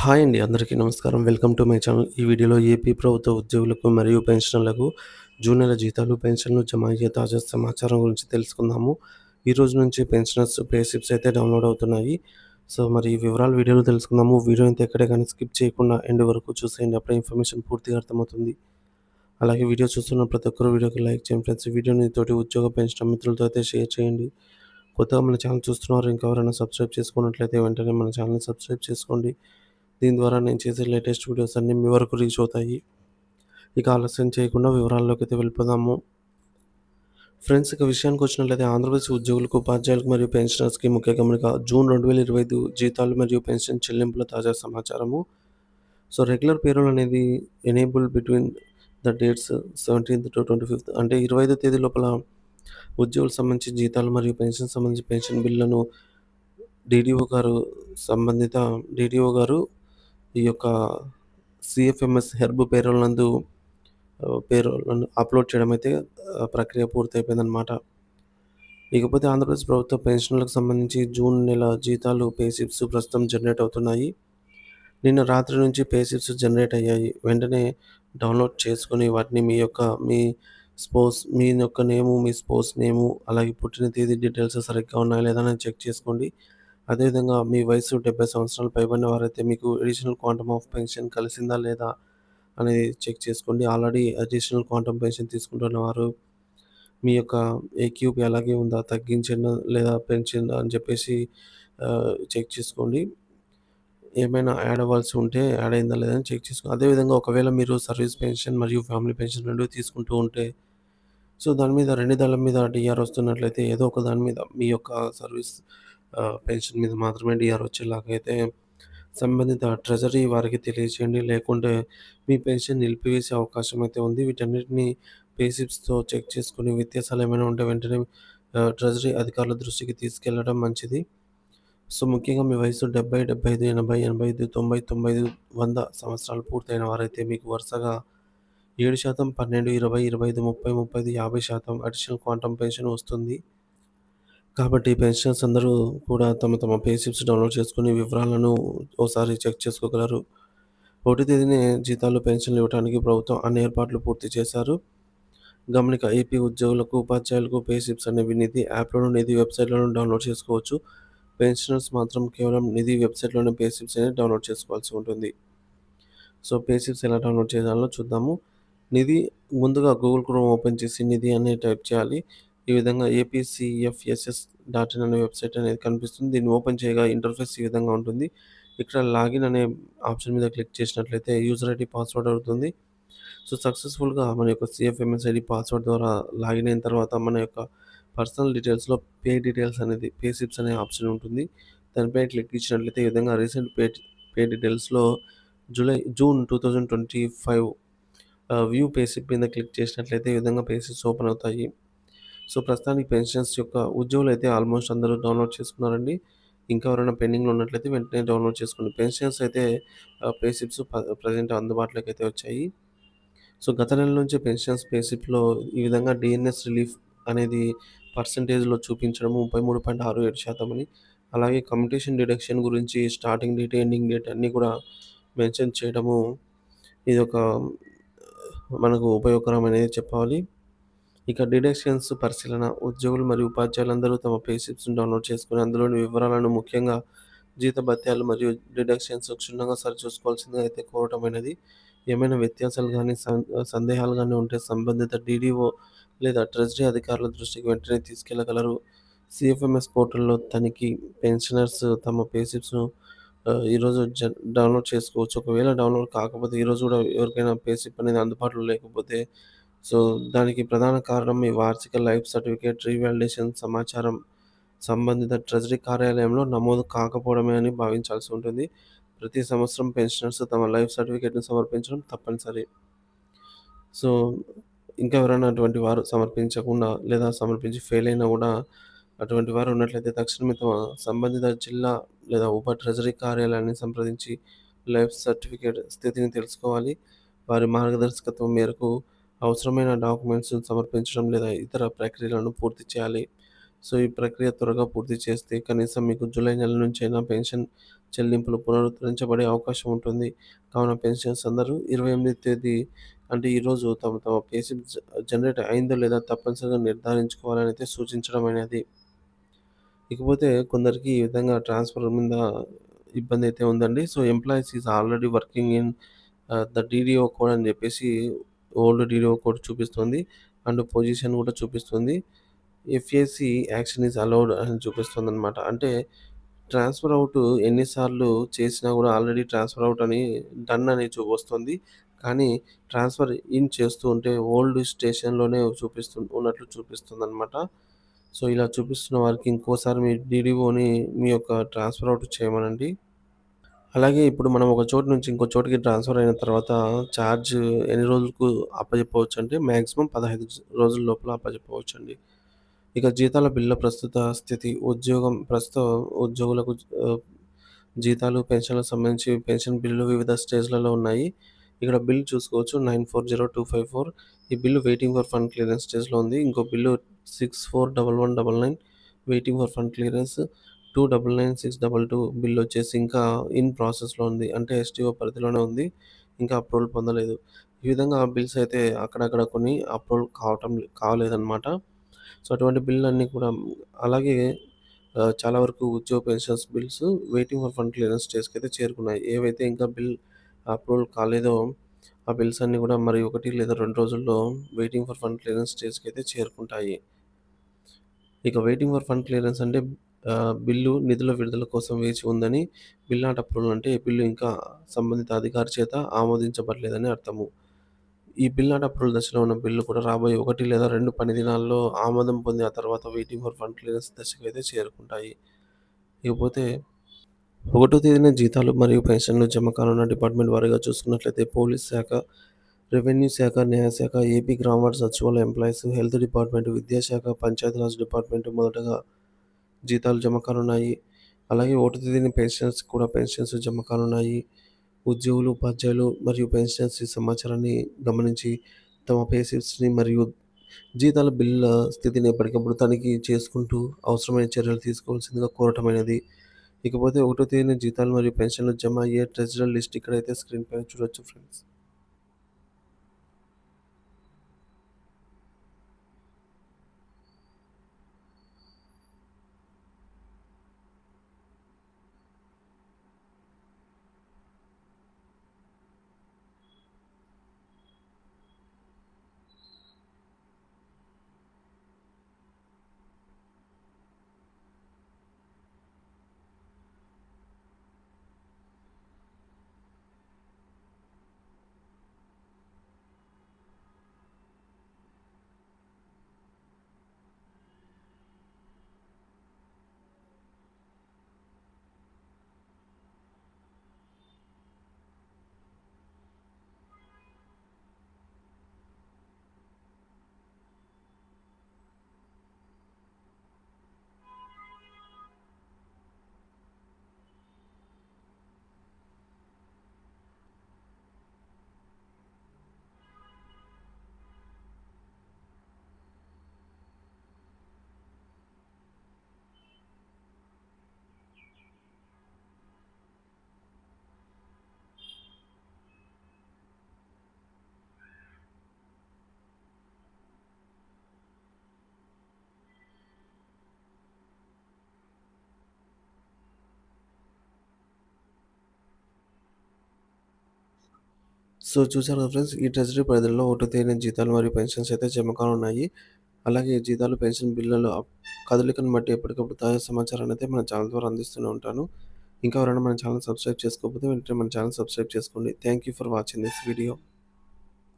Hi అండి అందరికీ నమస్కారం. Welcome to my channel. ఈ వీడియోలో ఏపీ ప్రభుత్వ ఉద్యోగులకు మరియు పెన్షనర్లకు జూన్ నెల జీతాలు పెన్షన్లు జమ అయ్యే తాజా సమాచారం గురించి తెలుసుకుందాము. ఈ రోజు నుంచి పెన్షనర్స్ పే స్లిప్స్ అయితే డౌన్లోడ్ అవుతున్నాయి. సో మరి ఈ వివరాలు వీడియోలో తెలుసుకుందాము. వీడియో అయితే ఎక్కడే కానీ స్కిప్ చేయకుండా ఎండ్ వరకు చూసేయండి. అప్పుడే ఇన్ఫర్మేషన్ పూర్తిగా అర్థమవుతుంది. అలాగే వీడియో చూస్తున్న ప్రతి ఒక్కరు వీడియోకి లైక్ చేయండి ఫ్రెండ్స్. వీడియోని తోటి ఉద్యోగ పెన్షన్ మిత్రులతో అయితే షేర్ చేయండి. కొత్తగా మన ఛానల్ చూస్తున్నారు ఇంకెవరైనా సబ్స్క్రైబ్ చేసుకున్నట్లయితే వెంటనే మన ఛానల్ని సబ్స్క్రైబ్ చేసుకోండి. దీని ద్వారా నేను చేసే లేటెస్ట్ వీడియోస్ అన్నీ మీ వరకు రీచ్ అవుతాయి. ఇక ఆలస్యం చేయకుండా వివరాల్లోకి అయితే వెళ్ళిపోదాము. ఫ్రెండ్స్ ఇక విషయానికి వచ్చినట్లయితే ఆంధ్రప్రదేశ్ ఉద్యోగులకు ఉపాధ్యాయులకు మరియు పెన్షనర్స్కి ముఖ్య గమనిక జూన్ రెండు వేల ఇరవై ఐదు జీతాలు మరియు పెన్షన్ చెల్లింపుల తాజా సమాచారము. సో రెగ్యులర్ పేరోల్ అనేది enable between the dates seventeenth to twenty fifth అంటే ఇరవై ఐదో తేదీ లోపల ఉద్యోగులకు సంబంధించి జీతాలు మరియు పెన్షన్ సంబంధించి పెన్షన్ బిల్లులను డీడీఓ గారు సంబంధిత డీడీఓ గారు ఈ యొక్క C F M S HERB payroll నందు పేరోల్ అప్లోడ్ చేయడం అయితే ప్రక్రియ పూర్తయిపోయిందనమాట ఇకపోతే ఆంధ్రప్రదేశ్ ప్రభుత్వ పెన్షన్లకు సంబంధించి జూన్ నెల జీతాలు పేషిప్స్ ప్రస్తుతం జనరేట్ అవుతున్నాయి. నిన్న రాత్రి నుంచి పేషిప్స్ జనరేట్ అయ్యాయి. వెంటనే డౌన్లోడ్ చేసుకొని వాటిని మీ యొక్క మీ స్పోర్ట్స్ మీ యొక్క నేము మీ స్పోర్ట్స్ నేము అలాగే పుట్టిన తేదీ డీటెయిల్స్ సరిగ్గా ఉన్నాయా లేదా అని చెక్ చేసుకోండి. అదేవిధంగా మీ వయసు డెబ్బై సంవత్సరాలు పైబడిన వారైతే మీకు అడిషనల్ క్వాంటమ్ ఆఫ్ పెన్షన్ కలిసిందా లేదా అనేది చెక్ చేసుకోండి. ఆల్రెడీ అడిషనల్ క్వాంటమ్ పెన్షన్ తీసుకుంటున్న వారు మీ యొక్క ఏక్యూపీ అలాగే ఉందా తగ్గించండి లేదా పెంచిందా అని చెప్పేసి చెక్ చేసుకోండి. ఏమైనా యాడ్ అవ్వాల్సి ఉంటే యాడ్ అయిందా లేదా అని చెక్ చేసుకోండి అదేవిధంగా ఒకవేళ మీరు సర్వీస్ పెన్షన్ మరియు ఫ్యామిలీ పెన్షన్ రెండు తీసుకుంటూ ఉంటే సో దాని మీద రెండు దాళ్ళ మీద డిఆర్ వస్తున్నట్లయితే ఏదో ఒక దాని మీద మీ యొక్క సర్వీస్ పెన్షన్ మీద మాత్రమే డిఆర్ వచ్చేలాగైతే సంబంధిత ట్రెజరీ వారికి తెలియజేయండి. లేకుంటే మీ పెన్షన్ నిలిపివేసే అవకాశం అయితే ఉంది. వీటన్నిటిని పేసిప్స్తో చెక్ చేసుకుని వ్యత్యాసాలు ఏమైనా ఉంటే వెంటనే ట్రెజరీ అధికారుల దృష్టికి తీసుకెళ్ళడం మంచిది. సో ముఖ్యంగా మీ వయసు డెబ్బై డెబ్బై ఐదు ఎనభై ఎనభై ఐదు తొంభై తొంభై ఐదు వంద సంవత్సరాలు పూర్తయిన వారైతే మీకు వరుసగా ఏడు శాతం పన్నెండు ఇరవై ఇరవై ఐదు ముప్పై ముప్పై ఐదు యాభై శాతం అడిషనల్ క్వాంటమ్ పెన్షన్ వస్తుంది. కాబట్టి పెన్షనర్స్ అందరూ కూడా తమ తమ పే స్లిప్స్ డౌన్లోడ్ చేసుకుని వివరాలను ఒకసారి చెక్ చేసుకోగలరు. ఒకటి తేదీనే జీతాలు పెన్షన్లు ఇవ్వడానికి ప్రభుత్వం అన్ని ఏర్పాట్లు పూర్తి చేశారు. గమనిక ఏపీ ఉద్యోగులకు ఉపాధ్యాయులకు పే స్లిప్స్ అనేవి నిధి యాప్లోను నిధి వెబ్సైట్లోనూ డౌన్లోడ్ చేసుకోవచ్చు. పెన్షనర్స్ మాత్రం కేవలం నిధి వెబ్సైట్లోనే పే స్లిప్స్ అనేది డౌన్లోడ్ చేసుకోవాల్సి ఉంటుంది. సో పే స్లిప్స్ ఎలా డౌన్లోడ్ చేయాలో చూద్దాము. నిధి ముందుగా గూగుల్ క్రోమ్ ఓపెన్ చేసి నిధి అనే టైప్ చేయాలి. ఈ విధంగా A P C F S S dot in అనే వెబ్సైట్ అనేది కనిపిస్తుంది. దీన్ని ఓపెన్ చేయగా ఇంటర్ఫేస్ ఈ విధంగా ఉంటుంది. ఇక్కడ లాగిన్ అనే ఆప్షన్ మీద క్లిక్ చేసినట్లయితే యూజర్ ఐడి పాస్వర్డ్ అవుతుంది. సో సక్సెస్ఫుల్గా మన యొక్క C F M S I D password ద్వారా లాగిన్ అయిన తర్వాత మన యొక్క పర్సనల్ డీటెయిల్స్లో పే డీటెయిల్స్ అనేది పే స్లిప్స్ అనే ఆప్షన్ ఉంటుంది. దానిపై క్లిక్ ఇచ్చినట్లయితే ఈ విధంగా recent pay pay డీటెయిల్స్లో July June two thousand twenty five view payslip మీద క్లిక్ చేసినట్లయితే ఈ విధంగా పేసిప్స్ ఓపెన్ అవుతాయి. సో ప్రస్తుతానికి పెన్షన్స్ యొక్క ఉద్యోగులు అయితే ఆల్మోస్ట్ అందరూ డౌన్లోడ్ చేసుకున్నారండి. ఇంకా ఎవరైనా పెండింగ్లో ఉన్నట్లయితే వెంటనే డౌన్లోడ్ చేసుకోండి. పెన్షన్స్ అయితే పే ప్రజెంట్ అందుబాటులోకి అయితే వచ్చాయి. సో గత నెల నుంచి పెన్షన్స్ పేసిప్లో ఈ విధంగా డిఎన్ఎస్ రిలీఫ్ అనేది పర్సంటేజ్లో చూపించడం ముప్పై మూడు పాయింట్ ఆరు ఏడు శాతం అని. అలాగే కమ్యూటేషన్ డిడక్షన్ గురించి స్టార్టింగ్ డేట్ ఎండింగ్ డేట్ అన్నీ కూడా మెన్షన్ చేయడము ఇది ఒక మనకు ఉపయోగకరమనేది చెప్పాలి. ఇక డిడక్షన్స్ పరిశీలన ఉద్యోగులు మరియు ఉపాధ్యాయులందరూ తమ పే డౌన్లోడ్ చేసుకుని అందులోని వివరాలను ముఖ్యంగా జీతభత్యాలు మరియు డిడక్షన్స్ క్షుణ్ణంగా సరిచూసుకోవాల్సిందిగా అయితే కోరటమైనది. ఏమైనా వ్యత్యాసాలు కానీ సందేహాలు కానీ ఉంటే సంబంధిత డీడీఓ లేదా ట్రెజరీ అధికారుల దృష్టికి వెంటనే తీసుకెళ్ళగలరు. సిఎఫ్ఎంఎస్ పోర్టల్లో తనిఖీ పెన్షనర్స్ తమ పే స్లిప్స్ను ఈరోజు జ డౌన్లోడ్ చేసుకోవచ్చు. ఒకవేళ డౌన్లోడ్ కాకపోతే ఈరోజు కూడా ఎవరికైనా పే స్లిప్ అనేది అందుబాటులో లేకపోతే సో దానికి ప్రధాన కారణం మీ వార్షిక లైఫ్ సర్టిఫికేట్ రీవాలిడేషన్ సమాచారం సంబంధిత ట్రెజరీ కార్యాలయంలో నమోదు కాకపోవడమే అని భావించాల్సి ఉంటుంది. ప్రతి సంవత్సరం పెన్షనర్స్ తమ లైఫ్ సర్టిఫికేట్ను సమర్పించడం తప్పనిసరి. సో ఇంకా ఎవరైనా అటువంటి వారు సమర్పించకుండా లేదా సమర్పించి ఫెయిల్ అయినా కూడా అటువంటి వారు ఉన్నట్లయితే తక్షణమే తమ సంబంధిత జిల్లా లేదా ఉప ట్రెజరీ కార్యాలయాన్ని సంప్రదించి లైఫ్ సర్టిఫికేట్ స్థితిని తెలుసుకోవాలి. వారి మార్గదర్శకత్వం మేరకు అవసరమైన డాక్యుమెంట్స్ సమర్పించడం లేదా ఇతర ప్రక్రియలను పూర్తి చేయాలి సో, ఈ ప్రక్రియ త్వరగా పూర్తి చేస్తే కనీసం మీకు జూలై నెల నుంచైనా పెన్షన్ చెల్లింపులు పునరుద్ధరించబడే అవకాశం ఉంటుంది. కావున పెన్షన్స్ అందరూ 28 తేదీ అంటే ఈరోజు తమ తమ పే జ జనరేట్ అయిందో లేదా తప్పనిసరిగా నిర్ధారించుకోవాలని అయితే సూచించడమైనది. ఇకపోతే కొందరికి ఈ విధంగా ట్రాన్స్‌ఫర్ మీద ఇబ్బంది అయితే ఉందండి. So, employees is already working in the D D O code అని చెప్పేసి old D D O code చూపిస్తుంది. అండ్ పొజిషన్ కూడా చూపిస్తుంది. ఎఫ్ఏసీ యాక్షన్ ఈస్ అలౌడ్ అని చూపిస్తుంది అనమాట అంటే ట్రాన్స్‌ఫర్ అవుట్ ఎన్నిసార్లు చేసినా కూడా ఆల్రెడీ ట్రాన్స్‌ఫర్ అవుట్ అని డన్ అని చూపిస్తుంది కానీ ట్రాన్స్‌ఫర్ ఇన్ చేస్తూ ఉంటే ఓల్డ్ స్టేషన్‌లోనే చూపిస్తు ఉన్నట్లు చూపిస్తుంది అనమాట సో, ఇలా చూపిస్తున్న వారికి ఇంకోసారి మీ డీడీఓని మీ యొక్క ట్రాన్స్‌ఫర్ అవుట్ చేయమనండి. అలాగే ఇప్పుడు మనం ఒక చోటు నుంచి ఇంకో చోటుకి ట్రాన్స్‌ఫర్ అయిన తర్వాత ఛార్జ్ ఎన్ని రోజులకు అప్పచెప్పవచ్చు అంటే మ్యాక్సిమం పదహైదు రోజుల లోపల అప్పజెప్పవచ్చండి. ఇక జీతాల బిల్లు ప్రస్తుత స్థితి ఉద్యోగం ప్రస్తుత ఉద్యోగులకు జీతాలు, పెన్షన్‌లకు సంబంధించి పెన్షన్ బిల్లు వివిధ స్టేజ్‌లలో ఉన్నాయి. ఇక్కడ బిల్ చూసుకోవచ్చు 940254 ఈ bill waiting for fund clearance స్టేజ్‌లో ఉంది. ఇంకో bill 641199 waiting for fund clearance. 299622 bill వచ్చేసి ఇంకా ఇన్ ప్రాసెస్‌లో ఉంది. అంటే ఎస్టీఓ పరిధిలోనే ఉంది. ఇంకా అప్రూవల్ పొందలేదు. ఈ విధంగా బిల్స్ అయితే అక్కడక్కడ కొన్ని అప్రూవల్ కావటం కాలేదనమాట. సో, అటువంటి బిల్ అన్నీ కూడా అలాగే చాలా వరకు ఉద్యోగ pensions bills waiting for fund clearance స్టేజ్‌కి అయితే చేరుకున్నాయి. ఏవైతే ఇంకా బిల్ అప్రూవల్ కాలేదో ఆ బిల్స్ అన్నీ కూడా మరి ఒకటి లేదా రెండు రోజుల్లో వెయిటింగ్ ఫర్ ఫండ్ క్లియరెన్స్ స్టేజ్‌కి అయితే చేరుకుంటాయి. ఇక వెయిటింగ్ ఫర్ ఫండ్ క్లియరెన్స్ అంటే బిల్లు నిధుల విడుదల కోసం వేచి ఉందని, బిల్ నాట్ అప్రూవల్ అంటే బిల్లు ఇంకా సంబంధిత అధికారి చేత ఆమోదించబడలేదని అర్థము. ఈ బిల్ నాట్ అప్రూవల్ దశలో ఉన్న బిల్లు కూడా రాబోయే ఒకటి లేదా రెండు పని దినాల్లో ఆమోదం పొందిన తర్వాత వెయిటింగ్ ఫర్ ఫండ్ క్లియరెన్స్ అయితే చేరుకుంటాయి. ఇకపోతే ఒకటో తేదీన జీతాలు మరియు పెన్షన్‌లు జమ కానున్న డిపార్ట్‌మెంట్ వారీగా చూసుకున్నట్లయితే పోలీస్ శాఖ, రెవెన్యూ శాఖ, న్యాయశాఖ, ఏపీ గ్రామ సచివాలయ ఎంప్లాయీస్, హెల్త్ డిపార్ట్‌మెంట్, విద్యాశాఖ, పంచాయతీరాజ్ డిపార్ట్‌మెంట్ మొదటగా జీతాలు జమ కానున్నాయి. అలాగే ఒకటో తేదీన పెన్షన్స్ కూడా పెన్షన్స్ జమ కానున్నాయి. ఉద్యోగులు, ఉపాధ్యాయులు మరియు పెన్షన్స్ ఈ సమాచారాన్ని గమనించి తమ పే స్లిప్స్‌ని మరియు జీతాల బిల్లుల స్థితిని ఎప్పటికప్పుడు తనిఖీ చేసుకుంటూ అవసరమైన చర్యలు తీసుకోవాల్సిందిగా కోరటమైనది. ఇకపోతే ఒకటో తేదీన జీతాలు మరియు పెన్షన్‌లు జమ అయ్యే ట్రెజరర్ లిస్ట్ ఇక్కడైతే స్క్రీన్ పైన చూడొచ్చు ఫ్రెండ్స్. సో, చూసారు కదా ఫ్రెండ్స్. ఈ ట్రెజరీ పరిధిలో ఒకటో తేదీన జీతాలు మరియు పెన్షన్స్ అయితే జమ కానున్నాయి. అలాగే జీతాలు, పెన్షన్ బిల్లులు కదలికను బట్టి ఎప్పటికప్పుడు తాజా సమాచారాన్ని అయితే మన ఛానల్ ద్వారా అందిస్తూనే ఉంటాను. ఇంకా ఎవరైనా మన ఛానల్ సబ్స్క్రైబ్ చేసుకోకపోతే వెంటనే మన ఛానల్ సబ్స్క్రైబ్ చేసుకోండి. Thank you for watching this video.